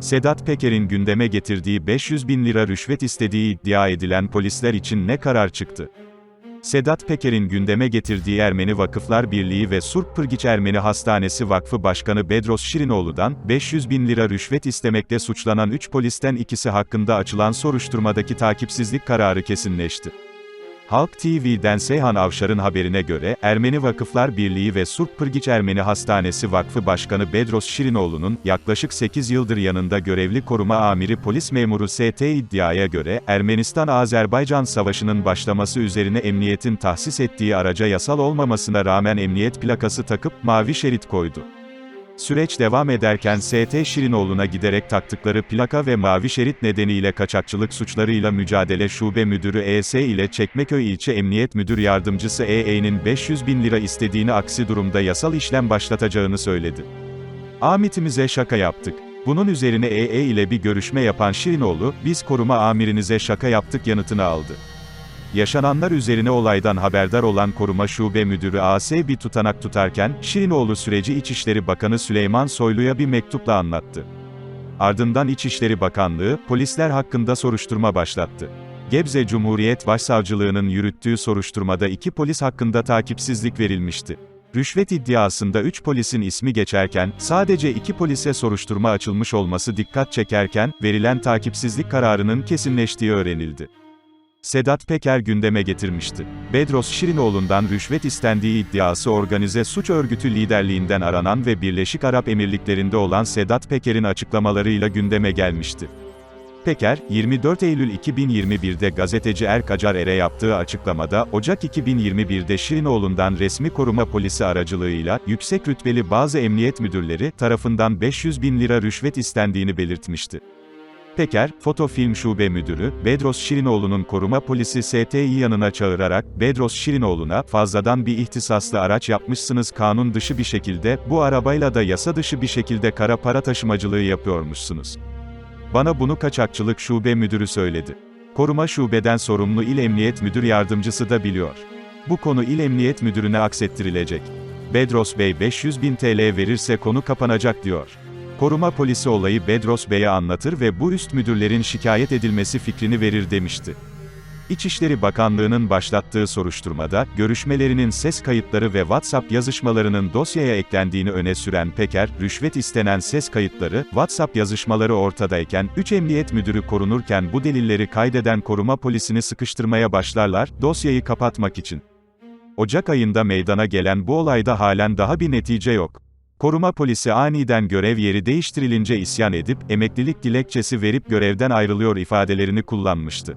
Sedat Peker'in gündeme getirdiği 500 bin lira rüşvet istediği iddia edilen polisler için ne karar çıktı? Sedat Peker'in gündeme getirdiği Ermeni Vakıflar Birliği ve Surp Pırgiç Ermeni Hastanesi Vakfı Başkanı Bedros Şirinoğlu'dan, 500 bin lira rüşvet istemekle suçlanan 3 polisten ikisi hakkında açılan soruşturmadaki takipsizlik kararı kesinleşti. Halk TV'den Seyhan Avşar'ın haberine göre, Ermeni Vakıflar Birliği ve Surp Pırgiç Ermeni Hastanesi Vakfı Başkanı Bedros Şirinoğlu'nun, yaklaşık 8 yıldır yanında görevli koruma amiri polis memuru ST iddiaya göre, Ermenistan-Azerbaycan Savaşı'nın başlaması üzerine emniyetin tahsis ettiği araca yasal olmamasına rağmen emniyet plakası takıp, mavi şerit koydu. Süreç devam ederken ST Şirinoğlu'na giderek taktıkları plaka ve mavi şerit nedeniyle kaçakçılık suçlarıyla mücadele şube müdürü ES ile Çekmeköy İlçe Emniyet Müdür Yardımcısı EE'nin 500 bin lira istediğini aksi durumda yasal işlem başlatacağını söyledi. Amitimize şaka yaptık. Bunun üzerine EE ile bir görüşme yapan Şirinoğlu, biz koruma amirinize şaka yaptık yanıtını aldı. Yaşananlar üzerine olaydan haberdar olan Koruma Şube Müdürü AS bir tutanak tutarken, Şirinoğlu süreci İçişleri Bakanı Süleyman Soylu'ya bir mektupla anlattı. Ardından İçişleri Bakanlığı, polisler hakkında soruşturma başlattı. Gebze Cumhuriyet Başsavcılığı'nın yürüttüğü soruşturmada iki polis hakkında takipsizlik verilmişti. Rüşvet iddiasında 3 polisin ismi geçerken, sadece 2 polise soruşturma açılmış olması dikkat çekerken, verilen takipsizlik kararının kesinleştiği öğrenildi. Sedat Peker gündeme getirmişti. Bedros Şirinoğlu'ndan rüşvet istendiği iddiası organize suç örgütü liderliğinden aranan ve Birleşik Arap Emirlikleri'nde olan Sedat Peker'in açıklamalarıyla gündeme gelmişti. Peker, 24 Eylül 2021'de gazeteci Erk Acar Er'e yaptığı açıklamada, Ocak 2021'de Şirinoğlu'ndan resmi koruma polisi aracılığıyla, yüksek rütbeli bazı emniyet müdürleri tarafından 500 bin lira rüşvet istendiğini belirtmişti. Peker, Foto Film Şube Müdürü, Bedros Şirinoğlu'nun koruma polisi ST'yi yanına çağırarak, Bedros Şirinoğlu'na, fazladan bir ihtisaslı araç yapmışsınız kanun dışı bir şekilde, bu arabayla da yasa dışı bir şekilde kara para taşımacılığı yapıyormuşsunuz. Bana bunu kaçakçılık şube müdürü söyledi. Koruma şubeden sorumlu il emniyet müdür yardımcısı da biliyor. Bu konu il emniyet müdürüne aksettirilecek. Bedros Bey 500 bin TL verirse konu kapanacak diyor. Koruma polisi olayı Bedros Bey'e anlatır ve bu üst müdürlerin şikayet edilmesi fikrini verir demişti. İçişleri Bakanlığı'nın başlattığı soruşturmada, görüşmelerinin ses kayıtları ve WhatsApp yazışmalarının dosyaya eklendiğini öne süren Peker, rüşvet istenen ses kayıtları, WhatsApp yazışmaları ortadayken, 3 emniyet müdürü korunurken bu delilleri kaydeden koruma polisini sıkıştırmaya başlarlar, dosyayı kapatmak için. Ocak ayında meydana gelen bu olayda halen daha bir netice yok. Koruma polisi aniden görev yeri değiştirilince isyan edip, emeklilik dilekçesi verip görevden ayrılıyor ifadelerini kullanmıştı.